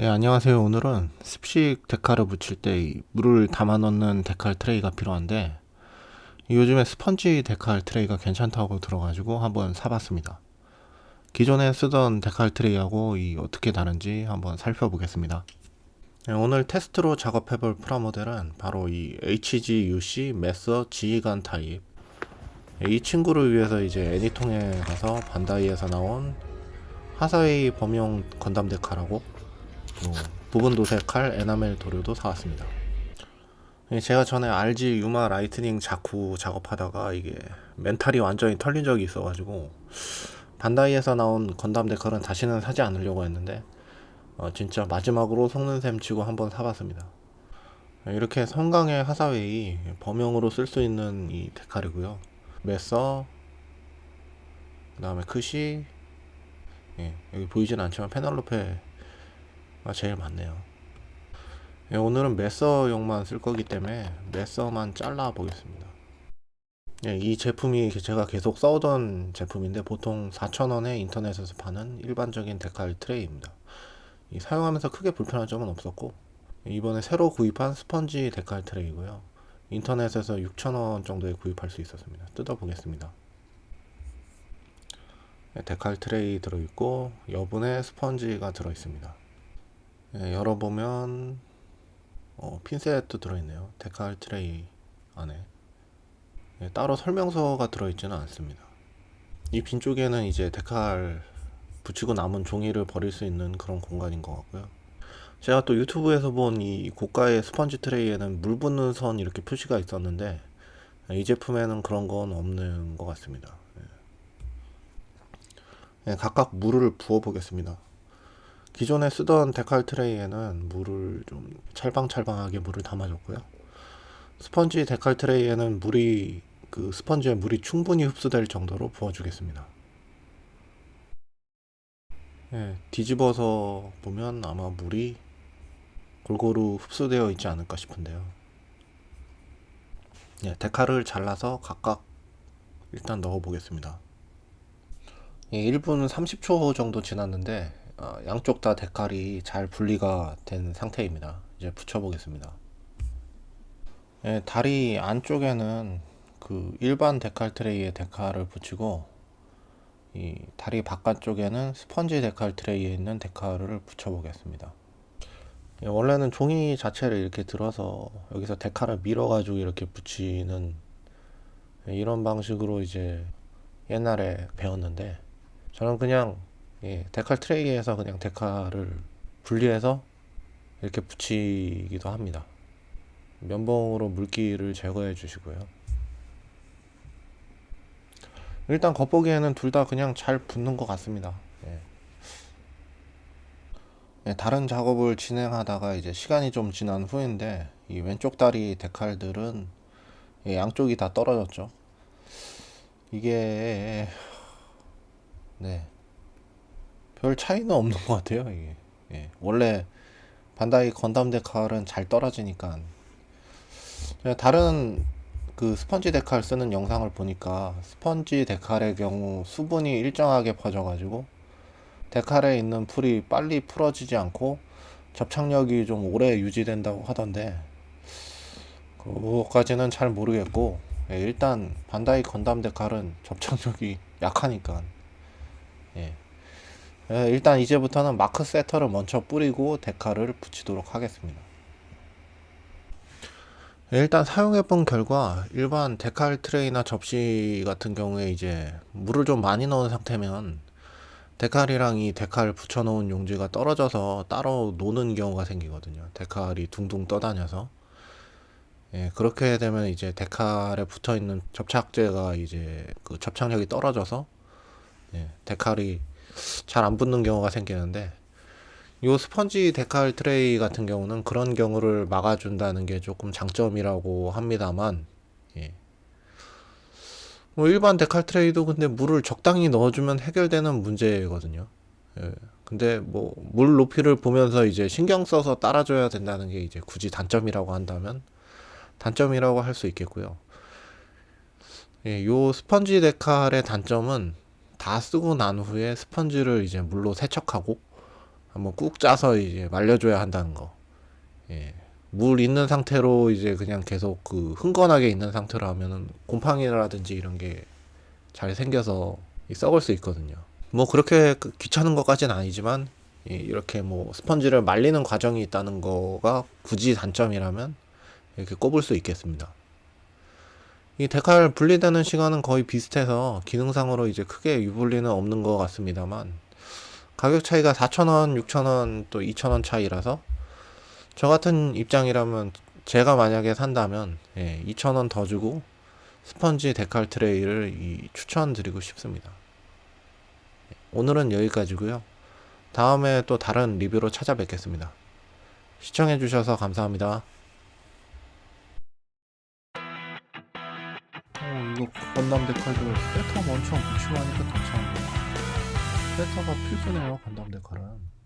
예, 안녕하세요. 오늘은 습식 데카를 붙일 때이 물을 담아 넣는 데칼 트레이가 필요한데 요즘에 스펀지 데칼 트레이가 괜찮다고 들어가지고 한번 사봤습니다. 기존에 쓰던 데칼 트레이하고 이 어떻게 다른지 한번 살펴보겠습니다. 예, 오늘 테스트로 작업해볼 프라모델은 바로 이 HGUC 매서 지휘관 타입 예, 이 친구를 위해서 이제 애니통에 가서 반다이에서 나온 하사웨이 범용 건담 또 부분 도색 칼 에나멜 도료도 사왔습니다. 예, 제가 전에 RG 유마 라이트닝 자쿠 작업하다가 이게 멘탈이 완전히 털린 적이 있어가지고 반다이에서 나온 건담 데칼은 다시는 사지 않으려고 했는데 어, 진짜 마지막으로 속는 셈 치고 한번 사봤습니다. 예, 이렇게 성강의 하사웨이 범용으로 쓸 수 있는 이 데칼이고요. 메서 그 다음에 크시 예, 여기 보이진 않지만 페널로페 가 제일 많네요. 예, 오늘은 메서용만 쓸 거기 때문에 메서만 잘라 보겠습니다. 예, 이 제품이 제가 계속 써오던 제품인데 보통 4,000원에 인터넷에서 파는 일반적인 데칼 트레이입니다. 이 사용하면서 크게 불편한 점은 없었고 이번에 새로 구입한 스펀지 데칼 트레이고요. 인터넷에서 6,000원 정도에 구입할 수 있었습니다. 뜯어보겠습니다. 예, 데칼 트레이 들어있고 여분의 스펀지가 들어있습니다. 예, 열어보면 어, 핀셋도 들어있네요. 데칼 트레이 안에 예, 따로 설명서가 들어있지는 않습니다. 이 빈 쪽에는 이제 데칼 붙이고 남은 종이를 버릴 수 있는 그런 공간인 것 같고요. 제가 또 유튜브에서 본 이 고가의 스펀지 트레이에는 물 붙는 선 이렇게 표시가 있었는데 이 제품에는 그런 건 없는 것 같습니다. 예. 예, 각각 물을 부어 보겠습니다. 기존에 쓰던 데칼 트레이에는 물을 좀 찰방찰방하게 물을 담아줬고요. 스펀지 데칼 트레이에는 물이 그 스펀지에 물이 충분히 흡수될 정도로 부어주겠습니다. 예, 뒤집어서 보면 아마 물이 골고루 흡수되어 있지 않을까 싶은데요. 예, 데칼을 잘라서 각각 일단 넣어 보겠습니다. 예, 1분 30초 정도 지났는데 어, 양쪽 다 데칼이 잘 분리가 된 상태입니다. 이제 붙여보겠습니다. 예, 다리 안쪽에는 그 일반 데칼 트레이에 데칼을 붙이고 이 다리 바깥쪽에는 스펀지 데칼 트레이에 있는 데칼을 붙여보겠습니다. 예, 원래는 종이 자체를 이렇게 들어서 여기서 데칼을 밀어가지고 이렇게 붙이는 예, 이런 방식으로 이제 옛날에 배웠는데 저는 그냥 예, 데칼 트레이에서 그냥 데칼을 분리해서 이렇게 붙이기도 합니다. 면봉으로 물기를 제거해 주시고요. 일단 겉보기에는 둘 다 그냥 잘 붙는 것 같습니다. 예. 예, 다른 작업을 진행하다가 이제 시간이 좀 지난 후인데 이 왼쪽 다리 데칼들은 예, 양쪽이 다 떨어졌죠. 이게 네. 별 차이는 없는 것 같아요, 이게. 예. 원래 반다이 건담 데칼은 잘 떨어지니까. 제가 다른 그 스펀지 데칼 쓰는 영상을 보니까 스펀지 데칼의 경우 수분이 일정하게 퍼져가지고 데칼에 있는 풀이 빨리 풀어지지 않고 접착력이 좀 오래 유지된다고 하던데 그거까지는 잘 모르겠고 예, 일단 반다이 건담 데칼은 접착력이 약하니까 예. 예, 일단 이제부터는 마크 세터를 먼저 뿌리고 데칼을 붙이도록 하겠습니다. 예, 일단 사용해 본 결과 일반 데칼 트레이나 접시 같은 경우에 이제 물을 좀 많이 넣은 상태면 데칼이랑 이 데칼 붙여놓은 용지가 떨어져서 따로 노는 경우가 생기거든요. 데칼이 둥둥 떠다녀서. 예, 그렇게 되면 이제 데칼에 붙어 있는 접착제가 이제 그 접착력이 떨어져서 예, 데칼이 잘 안 붙는 경우가 생기는데 요 스펀지 데칼 트레이 같은 경우는 그런 경우를 막아준다는 게 조금 장점이라고 합니다만 예. 뭐 일반 데칼 트레이도 근데 물을 적당히 넣어주면 해결되는 문제거든요. 예. 근데 뭐 물 높이를 보면서 이제 신경 써서 따라줘야 된다는 게 이제 굳이 단점이라고 한다면 단점이라고 할 수 있겠고요. 예, 요 스펀지 데칼의 단점은 다 쓰고 난 후에 스펀지를 이제 물로 세척하고 한번 꾹 짜서 이제 말려줘야 한다는 거. 예. 물 있는 상태로 이제 그냥 계속 그 흥건하게 있는 상태로 하면은 곰팡이라든지 이런 게 잘 생겨서 이 썩을 수 있거든요. 뭐 그렇게 그 귀찮은 것까지는 아니지만 이- 이렇게 뭐 스펀지를 말리는 과정이 있다는 거가 굳이 단점이라면 이렇게 꼽을 수 있겠습니다. 이 데칼 분리되는 시간은 거의 비슷해서 기능상으로 이제 크게 유분리는 없는 것 같습니다만 가격 차이가 4,000원, 6,000원 또 2,000원 차이라서 저 같은 입장이라면 제가 만약에 산다면 예, 2,000원 더 주고 스펀지 데칼 트레이를 이 추천드리고 싶습니다. 오늘은 여기까지고요. 다음에 또 다른 리뷰로 찾아뵙겠습니다. 시청해주셔서 감사합니다. 어, 이거 건담 데칼도 패턴 엄청 붙이고 하니까 괜찮은데. 패턴가 필수네요, 건담 데칼은.